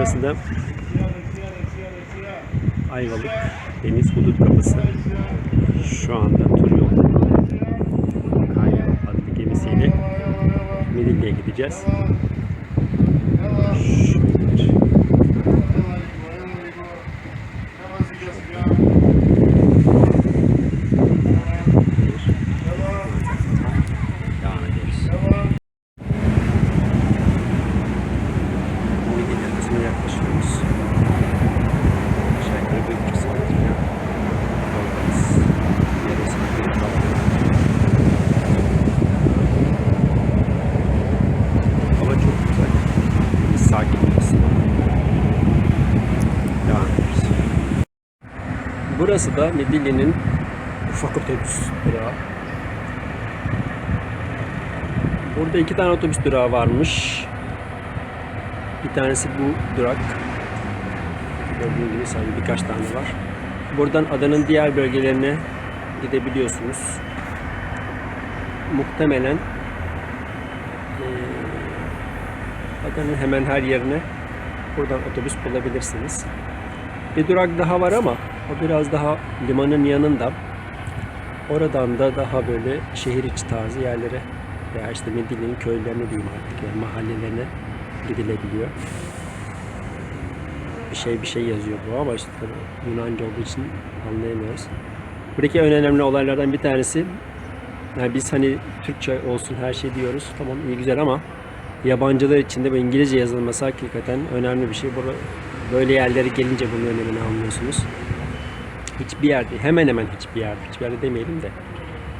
Burası da Ayvalık Deniz Hudut Kapısı. Şu anda tur yolu. Kaya adlı gemisiyle Midilli'ye gideceğiz. Şöyle bir devam ediyoruz. Midilli kısmına yaklaşıyoruz. Aşağı yukarı bir buçuk saat ya. Yoldayız. Yarısı bir falan. Hava çok güzel. Deniz sakin burası. Devam ediyoruz. Burası da Midilli'nin ufak otobüs durağı. Burada iki tane otobüs durağı varmış. Bir tanesi bu durak. Gördüğünüz gibi sadece birkaç tane var. Buradan adanın diğer bölgelerine gidebiliyorsunuz. Muhtemelen adanın hemen her yerine buradan otobüs bulabilirsiniz. Bir durak daha var ama o biraz daha limanın yanında. Oradan da daha böyle şehir içi tarzı yerlere veya işte Midilli'nin köylerine diyeyim artık yani mahallelerine gidilebiliyor. Bir şey bir şey yazıyor bu ama işte Yunanca olduğu için anlayamıyoruz. Buradaki en önemli olaylardan bir tanesi yani biz hani Türkçe olsun her şey diyoruz. Tamam iyi güzel ama yabancılar için de İngilizce yazılması hakikaten önemli bir şey. Böyle yerlere gelince bunun önemini anlıyorsunuz. Hiçbir yerde, hemen hemen hiçbir yerde, hiçbir yerde demeyelim de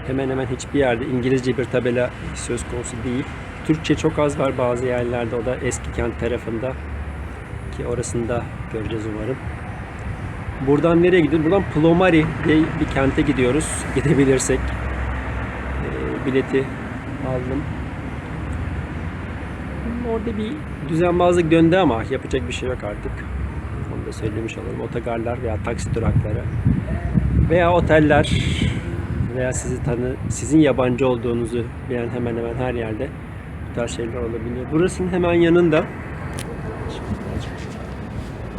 hemen hemen hiçbir yerde İngilizce bir tabela söz konusu değil. Türkçe çok az var bazı yerlerde. O da eski kent tarafında ki orasını da göreceğiz umarım. Buradan nereye gidiyoruz? Buradan Plomari diye bir kente gidiyoruz. Gidebilirsek. Ee, bileti aldım. Orada bir düzenbazlık döndü ama yapacak bir şey yok artık. Da söylemiş olalım. Otogarlar veya taksi durakları veya oteller veya sizi tanı, sizin yabancı olduğunuzu bilen hemen hemen her yerde bu tarz şeyler olabiliyor. Burasının hemen yanında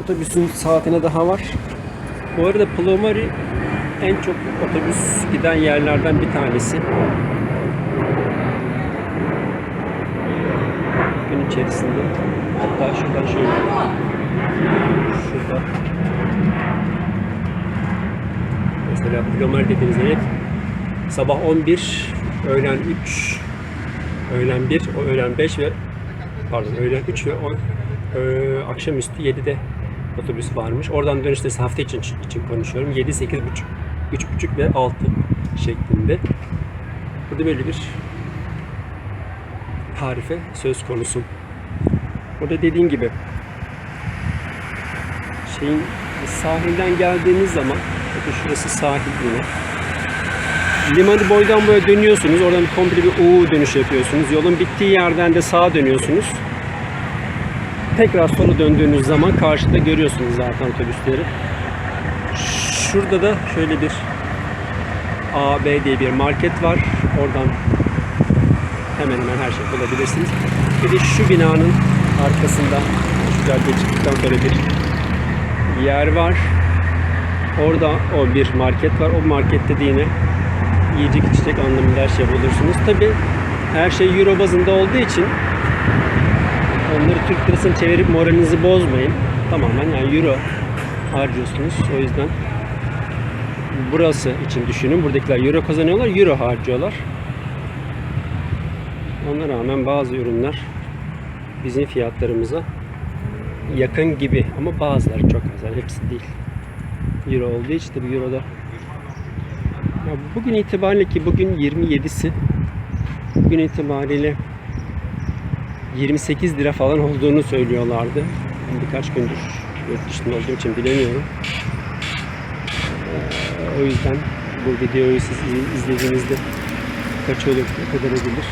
otobüsün saatine daha var. Bu arada Plomari en çok otobüs giden yerlerden bir tanesi. Gün içerisinde hatta şuradan şöyle şurada mesela Plomari dediğiniz yer sabah 11, öğlen 3, öğlen 1, o öğlen 5 ve pardon öğlen 3 ve o, e, akşamüstü 7'de otobüs varmış. Oradan dönüşte hafta için, için konuşuyorum. 7, 8 buçuk, 3 buçuk ve 6 şeklinde. Burada böyle bir tarife söz konusu. Burada dediğim gibi şeyin sahilden geldiğiniz zaman bakın şurası sahil yine. Limanı boydan boya dönüyorsunuz. Oradan komple bir U dönüş yapıyorsunuz. Yolun bittiği yerden de sağa dönüyorsunuz. Tekrar sola döndüğünüz zaman karşıda görüyorsunuz zaten otobüsleri. Şurada da şöyle bir AB diye bir market var. Oradan hemen hemen her şey bulabilirsiniz. Bir de şu binanın arkasında şu caddeye çıktıktan sonra bir yer var. Orada o bir market var. O markette de yine yiyecek içecek anlamında her şey bulursunuz. Tabi her şey euro bazında olduğu için onları Türk lirasına çevirip moralinizi bozmayın. Tamamen yani euro harcıyorsunuz. O yüzden burası için düşünün. Buradakiler euro kazanıyorlar, euro harcıyorlar. Ona rağmen bazı ürünler bizim fiyatlarımıza yakın gibi ama bazıları çok az. Yani hepsi değil. Euro olduğu için tabii Euro'da ya bugün itibariyle ki bugün 27'si bugün itibariyle 28 lira falan olduğunu söylüyorlardı. Birkaç gündür yurt dışında olduğum için bilemiyorum. Ee, o yüzden bu videoyu siz izlediğinizde kaç olur, ne kadar edilir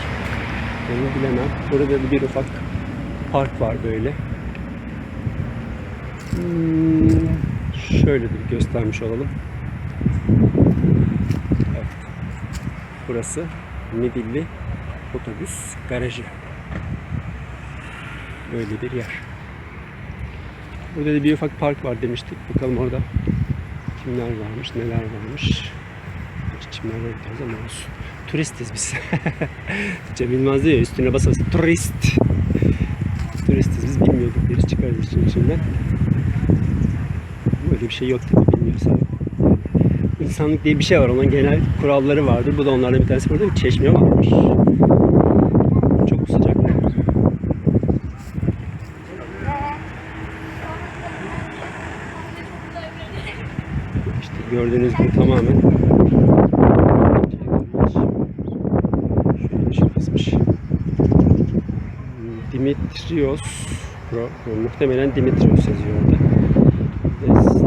onu bilemem. Burada da bir ufak park var böyle. Hmm, şöyle bir göstermiş olalım. Evet. Burası Midilli otobüs garajı. Böyle bir yer. Burada da bir ufak park var demiştik. Bakalım orada kimler varmış, neler varmış. Çimlerden gideriz ama olsun. Turistiz biz. Cem Yılmaz diyor üstüne basa basa turist. Turistiz biz bilmiyorduk. Birisi çıkarız için içinden. Böyle bir şey yok tabii bilmiyorsan. İnsanlık diye bir şey var. Onun genel kuralları vardır. Bu da onlardan bir tanesi. Burada bir çeşme varmış. Çok sıcak. İşte gördüğünüz gibi tamamen şey. Dimitrios Pro- muhtemelen Dimitrios yazıyor orada. Des-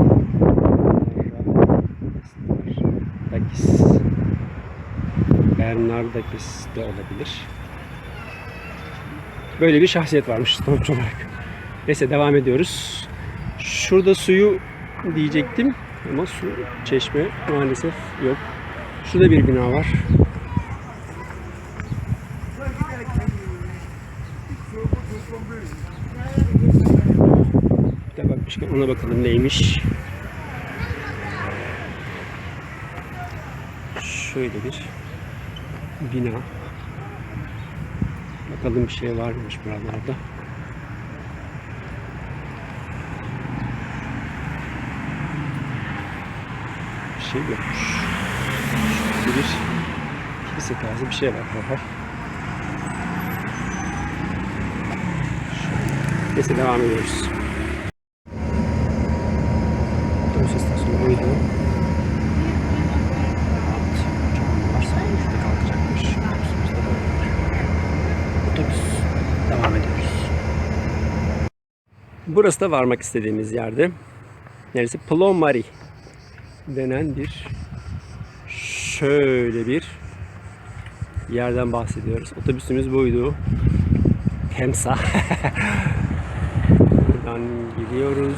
Bernardakis de olabilir. Böyle bir şahsiyet varmış sonuç olarak. Neyse devam ediyoruz. Şurada suyu diyecektim ama su çeşme maalesef yok. Şurada bir bina var. Bir bakmışken ona bakalım neymiş. Şöyle bir bina. Bakalım bir şey var mıymış buralarda. Bir şey yokmuş. Bir kilise tarzı bir şey var. Aha. Neyse devam ediyoruz. Otobüs istasyonu buydu. Alt uçağım varsa işte kalkacakmış. Otobüsümüzde böyle. Otobüs. Devam ediyoruz. Burası da varmak istediğimiz yerde. Neresi? Plomari denen bir şöyle bir yerden bahsediyoruz. Otobüsümüz buydu. Temsa. Buradan gidiyoruz.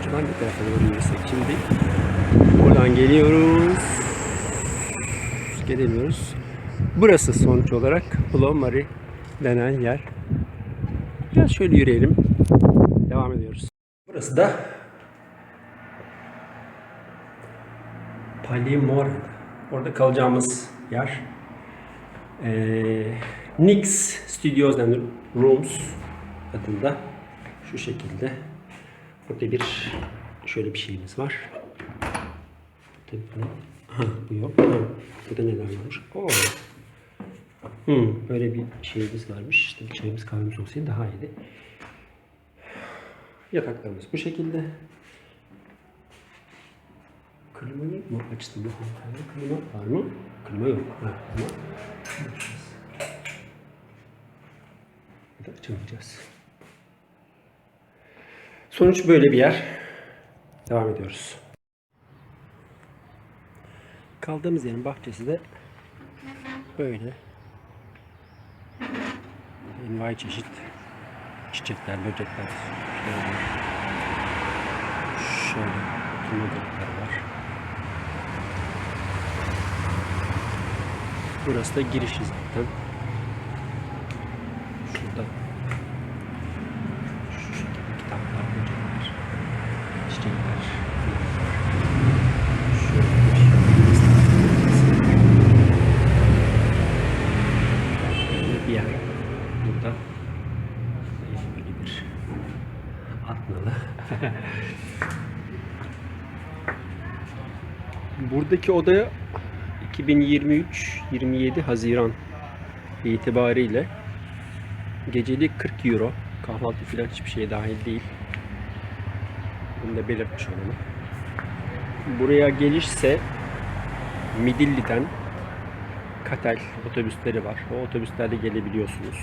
Acaba hangi tarafa doğru yürüsek şimdi? Buradan geliyoruz. Gelemiyoruz. Burası sonuç olarak Plomari denen yer. Biraz şöyle yürüyelim. Burası da Palimor. Orada kalacağımız yer. Ee, Nix Studios and Rooms adında şu şekilde. Burada bir şöyle bir şeyimiz var. Tabii bu? Ha, bu yok. Ha, burada neler varmış? Oo. Hmm, böyle bir şeyimiz varmış. İşte bir çayımız kahvemiz olsaydı daha iyiydi. Yataklarımız bu şekilde. Klimayı mı açtım bu hanımefendi? Klima var mı? Klima yok. Ha, klima. Ya da açamayacağız. Sonuç böyle bir yer. Devam ediyoruz. Kaldığımız yerin bahçesi de böyle. Envai çeşit çiçekler, böcekler. Şöyle, şöyle grupları var. Burası da girişi zaten. Şurada şu şekilde kitaplar, böcekler, çiçekler. Şöyle bir Böyle bir yer. Burada böyle bir atnalı. Buradaki odaya 2023-27 Haziran itibariyle gecelik 40 euro. Kahvaltı filan hiçbir şeye dahil değil. Bunu da belirtmiş olalım. Buraya gelişse Midilli'den Katel otobüsleri var. O otobüslerle gelebiliyorsunuz.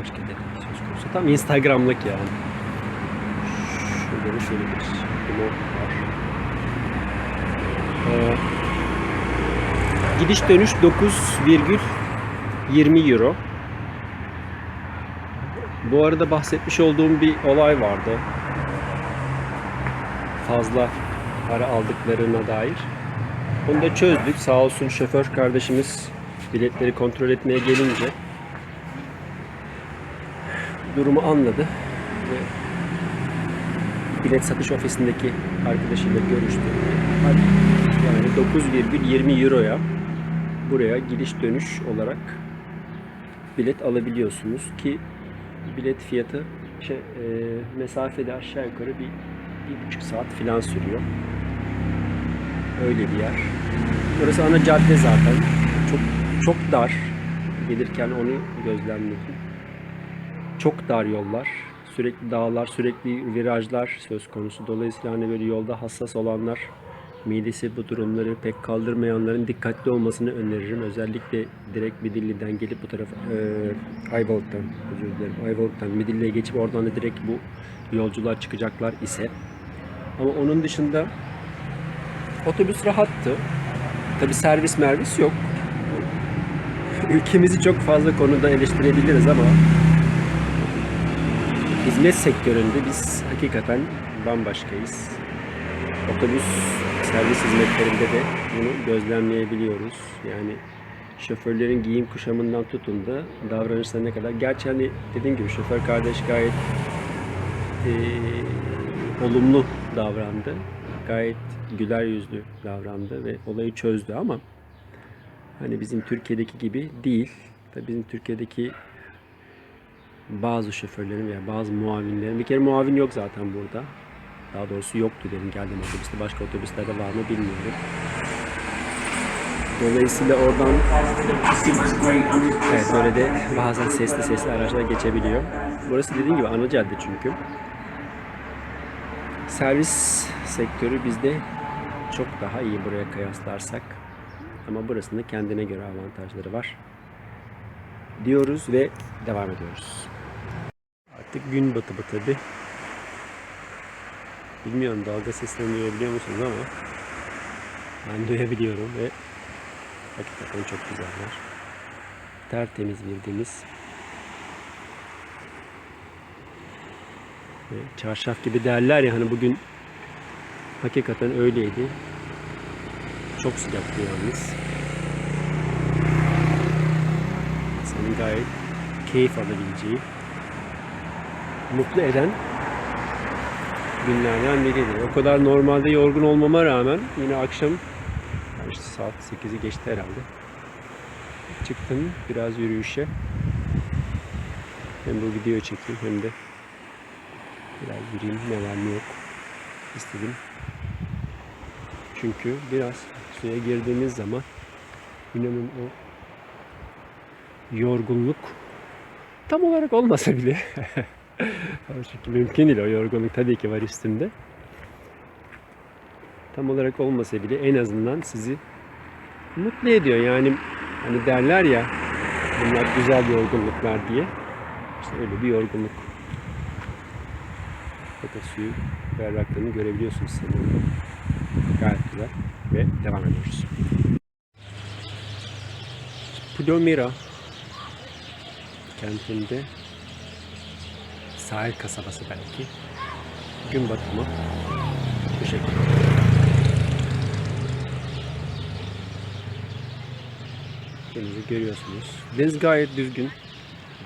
Başka detay söz konusu. Tam Instagram'lık yani. Da şöyle bir remote var. Ee, gidiş dönüş 9,20 euro. Bu arada bahsetmiş olduğum bir olay vardı. Fazla para aldıklarına dair. Onu da çözdük. Sağ olsun şoför kardeşimiz biletleri kontrol etmeye gelince durumu anladı ve bilet satış ofisindeki arkadaşıyla görüştüm. Yani 9,20 euroya buraya gidiş dönüş olarak bilet alabiliyorsunuz ki bilet fiyatı şey, e, mesafede aşağı yukarı bir, bir buçuk saat falan sürüyor. Öyle bir yer. Burası ana cadde zaten. Çok çok dar. Gelirken onu gözlemledim. Çok dar yollar. Sürekli dağlar, sürekli virajlar söz konusu. Dolayısıyla hani böyle yolda hassas olanlar midesi bu durumları pek kaldırmayanların dikkatli olmasını öneririm. Özellikle direkt Midilli'den gelip bu tarafa e, Ayvalık'tan özür dilerim. Ayvalık'tan Midilli'ye geçip oradan da direkt bu yolculuğa çıkacaklar ise. Ama onun dışında otobüs rahattı. Tabi servis mervis yok. Ülkemizi çok fazla konuda eleştirebiliriz ama hizmet sektöründe biz hakikaten bambaşkayız. Otobüs servis hizmetlerinde de bunu gözlemleyebiliyoruz. Yani şoförlerin giyim kuşamından tutun da davranışlarına kadar. Gerçi hani dediğim gibi şoför kardeş gayet eee, olumlu davrandı. Gayet güler yüzlü davrandı ve olayı çözdü ama hani bizim Türkiye'deki gibi değil. Tabii bizim Türkiye'deki bazı şoförlerin veya bazı muavinlerin bir kere muavin yok zaten burada. Daha doğrusu yoktu benim geldiğim otobüste. Başka otobüslerde var mı bilmiyorum. Dolayısıyla oradan evet böyle de bazen sesli sesli araçlar geçebiliyor. Burası dediğim gibi ana cadde çünkü. Servis sektörü bizde çok daha iyi buraya kıyaslarsak. Ama burasının da kendine göre avantajları var. Diyoruz ve devam ediyoruz. Artık gün batımı tabi. Bilmiyorum dalga seslerini duyabiliyor musunuz ama ben duyabiliyorum ve hakikaten çok güzeller. Tertemiz bir deniz. Ve çarşaf gibi derler ya hani bugün hakikaten öyleydi. Çok sıcaktı yalnız. İnsanın gayet keyif alabileceği, mutlu eden günlerden biriydi. O kadar normalde yorgun olmama rağmen yine akşam işte saat 8'i geçti herhalde. Çıktım biraz yürüyüşe. Hem bu videoyu çekeyim hem de biraz yürüyeyim ne var ne yok istedim. Çünkü biraz suya girdiğimiz zaman inanın o yorgunluk tam olarak olmasa bile çünkü mümkün değil o yorgunluk tabii ki var üstünde. Tam olarak olmasa bile en azından sizi mutlu ediyor. Yani hani derler ya bunlar güzel yorgunluklar diye. İşte öyle bir yorgunluk. Fakat suyu berraklığını görebiliyorsunuz sanırım. Gayet güzel. Ve devam ediyoruz. Plomira kentinde sahil kasabası belki. Gün batımı bu şekilde. Denizi görüyorsunuz. Deniz gayet düzgün.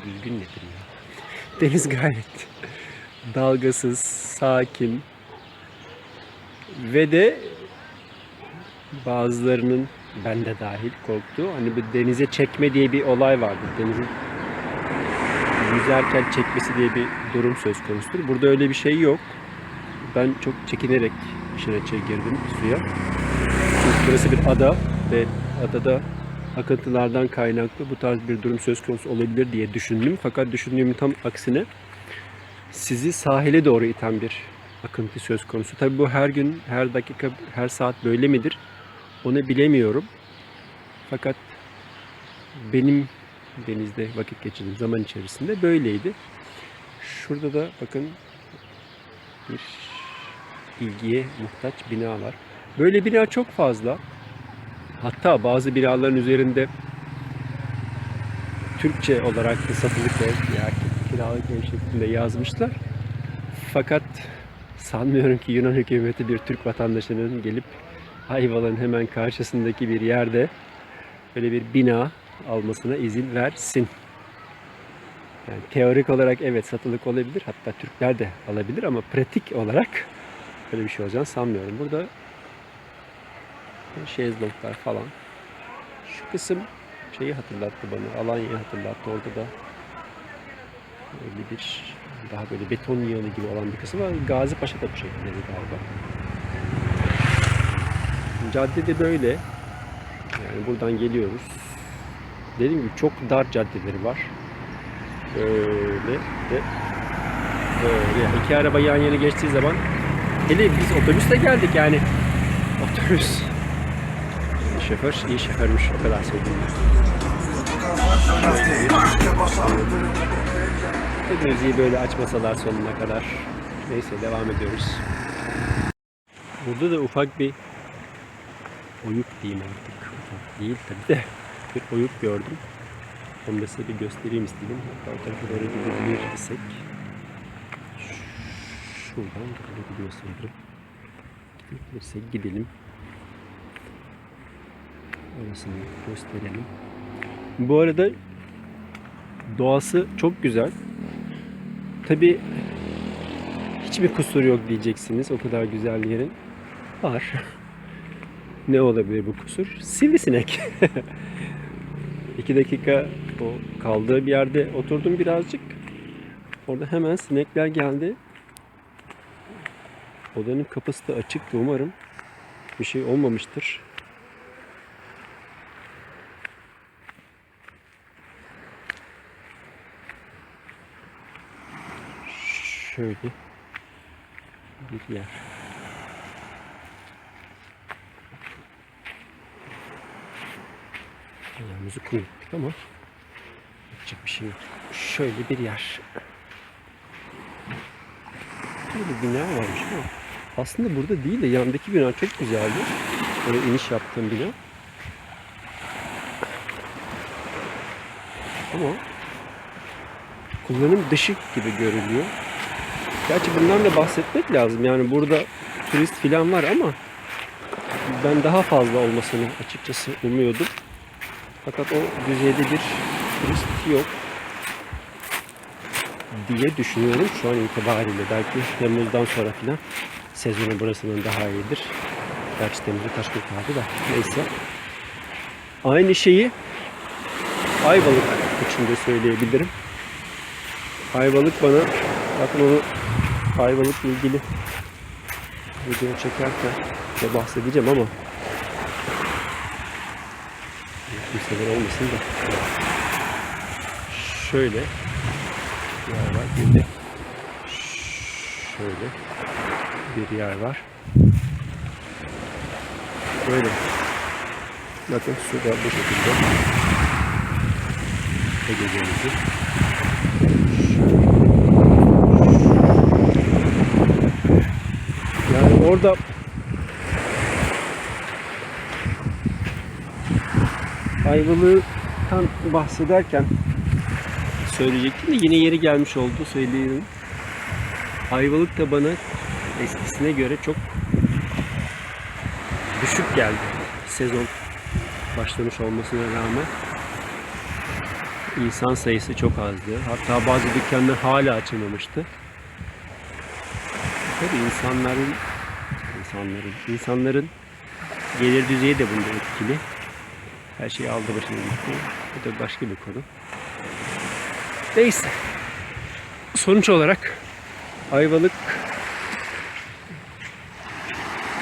Düzgün nedir ya? Deniz gayet dalgasız, sakin ve de bazılarının ben de dahil korktuğu hani bu denize çekme diye bir olay vardır. Denizin yüzerken çekmesi diye bir durum söz konusudur. Burada öyle bir şey yok. Ben çok çekinerek işin içine girdim suya. Çünkü burası bir ada ve adada akıntılardan kaynaklı bu tarz bir durum söz konusu olabilir diye düşündüm. Fakat düşündüğümün tam aksine sizi sahile doğru iten bir akıntı söz konusu. Tabii bu her gün, her dakika, her saat böyle midir? Onu bilemiyorum. Fakat benim denizde vakit geçirdiğim zaman içerisinde böyleydi. Şurada da bakın bir ilgiye muhtaç binalar. Böyle bina çok fazla. Hatta bazı binaların üzerinde Türkçe olarak da satılık ev ya kiralık ev şeklinde yazmışlar. Fakat sanmıyorum ki Yunan hükümeti bir Türk vatandaşının gelip Ayvalık'ın hemen karşısındaki bir yerde böyle bir bina almasına izin versin. Yani teorik olarak evet satılık olabilir. Hatta Türkler de alabilir ama pratik olarak öyle bir şey olacağını sanmıyorum. Burada şezlonglar falan. Şu kısım şeyi hatırlattı bana. Alanya'yı hatırlattı. Orada da öyle bir daha böyle beton yığını gibi olan bir kısım var. Gazi Paşa da bu şekilde galiba. Cadde de böyle. Yani buradan geliyoruz. Dediğim gibi çok dar caddeleri var. Böyle ve böyle. İki araba yan yana geçtiği zaman hele biz otobüste geldik yani. Otobüs. Şoför iyi şoförmüş o kadar söyleyeyim. Müziği böyle açmasalar sonuna kadar. Neyse devam ediyoruz. Burada da ufak bir oyuk diyeyim artık. Ufak değil tabii de bir oyuk gördüm. Onu da size bir göstereyim istedim. Hatta o tarafa doğru gidebilirsek. Şuradan doğru gidiyor sanırım. Gidebilirsek gidelim. Orasını gösterelim. Bu arada doğası çok güzel. Tabi hiçbir kusur yok diyeceksiniz o kadar güzel yerin. Var. ne olabilir bu kusur? Sivrisinek. İki dakika o kaldığı bir yerde oturdum birazcık. Orada hemen sinekler geldi. Odanın kapısı da açıktı umarım. Bir şey olmamıştır. Şöyle bir yer. Ayağımızı kum ettik ama yapacak bir şey yok. Şöyle bir yer. Böyle bir bina varmış ama aslında burada değil de yandaki bina çok güzeldi. Oraya iniş yaptığım bina. Ama kullanım dışı gibi görülüyor. Gerçi bundan da bahsetmek lazım. Yani burada turist filan var ama ben daha fazla olmasını açıkçası umuyordum. Fakat o düzeyde bir turist yok diye düşünüyorum şu an itibariyle. Belki Temmuz'dan sonra filan sezonu burasının daha iyidir. Gerçi Temmuz'da gün kaldı da neyse. Aynı şeyi Ayvalık için de söyleyebilirim. Ayvalık bana bakın onu Ayvalık'la ilgili video çekerken de bahsedeceğim ama kimseler olmasın da. Şöyle. Yer var bir şöyle bir yer var. Böyle. Bakın su da bu şekilde. Ege Denizi Yani orada Ayvalık'tan bahsederken söyleyecektim de yine yeri gelmiş oldu söyleyeyim. Ayvalık da bana eskisine göre çok düşük geldi. Sezon başlamış olmasına rağmen insan sayısı çok azdı. Hatta bazı dükkanlar hala açılmamıştı. Tabii insanların insanların insanların gelir düzeyi de bunda etkili. Her şey aldı başına gitti. Bu da başka bir konu. Neyse. Sonuç olarak Ayvalık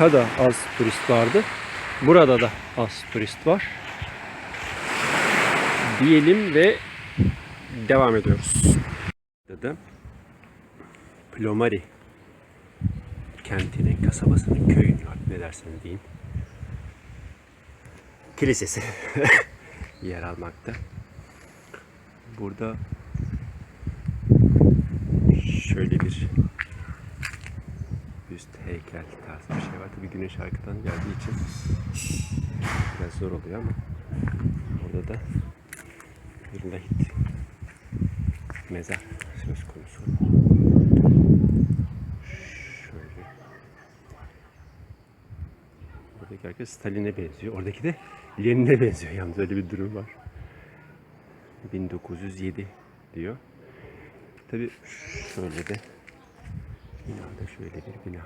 da az turist vardı. Burada da az turist var. Diyelim ve devam ediyoruz. Dedim. Plomari kentinin, kasabasının, köyün artık ne dersen deyin. Kilisesi yer almakta. Burada şöyle bir üst heykel tarzı bir şey var. Tabii güneş arkadan geldiği için biraz zor oluyor ama orada da bir lahit mezar söz konusu. Şöyle. Herkes Stalin'e benziyor. Oradaki de Lenin'e benziyor. Yalnız öyle bir durum var. 1907 diyor. Tabii şöyle de binada şöyle bir bina.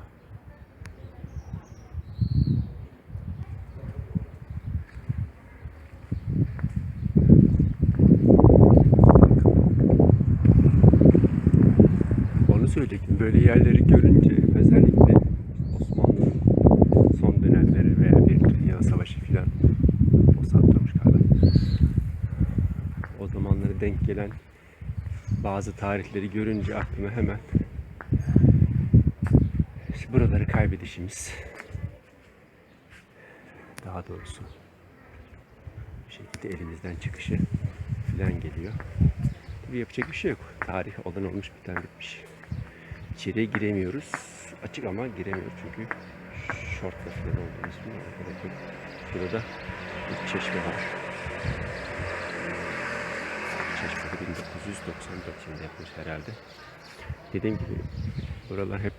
Onu söyleyecektim. Böyle yerleri görünce özellikle Osmanlı'nın son dönemleri veya bir Dünya Savaşı filan o sattırmış galiba. O zamanlara denk gelen bazı tarihleri görünce aklıma hemen işte buraları kaybedişimiz daha doğrusu bir şekilde elimizden çıkışı filan geliyor. Tabii yapacak bir şey yok. Tarih olan olmuş bir tane bitmiş. İçeriye giremiyoruz. Açık ama giremiyoruz çünkü şortla falan olduğumuz için. Burada bir çeşme var. Çeşmede 1994 yılında yapmış herhalde. Dediğim gibi buralar hep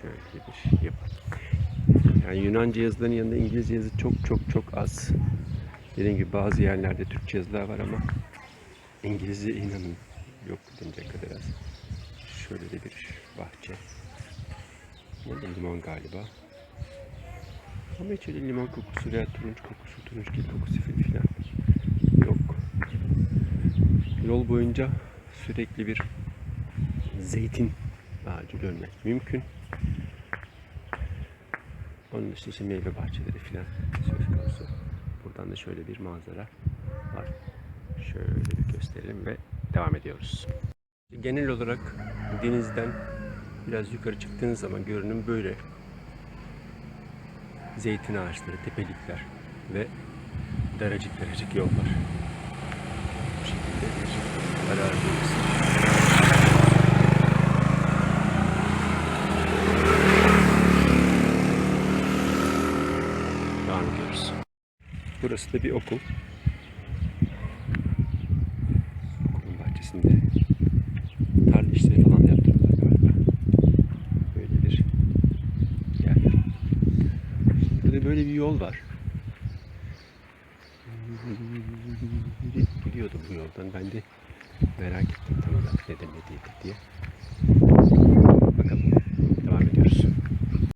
şöyle bir yapı. Yani Yunanca yazıların yanında İngilizce yazı çok çok çok az. Dediğim gibi bazı yerlerde Türkçe yazılar var ama İngilizce inanın yok denecek kadar az. Şöyle de bir bahçe. Bu da limon galiba. Ama hiç öyle limon kokusu veya turunç kokusu, turunç gil kokusu falan yok. Yol boyunca sürekli bir zeytin ağacı görmek mümkün. Onun dışında işte meyve bahçeleri falan söz konusu. Buradan da şöyle bir manzara var. Şöyle bir gösterelim ve devam ediyoruz. Genel olarak denizden biraz yukarı çıktığınız zaman görünüm böyle. Zeytin ağaçları, tepelikler ve daracık daracık yollar. Bu şekilde arazimiz. Devam ediyoruz. Burası da bir okul. Okulun bahçesinde tarla işleri falan da yaptırıyorlar galiba. Böyle bir yer. Burada böyle bir yol var. Gidiyordu bu yoldan. Ben de merak ettim tam olarak ne demediydi diye.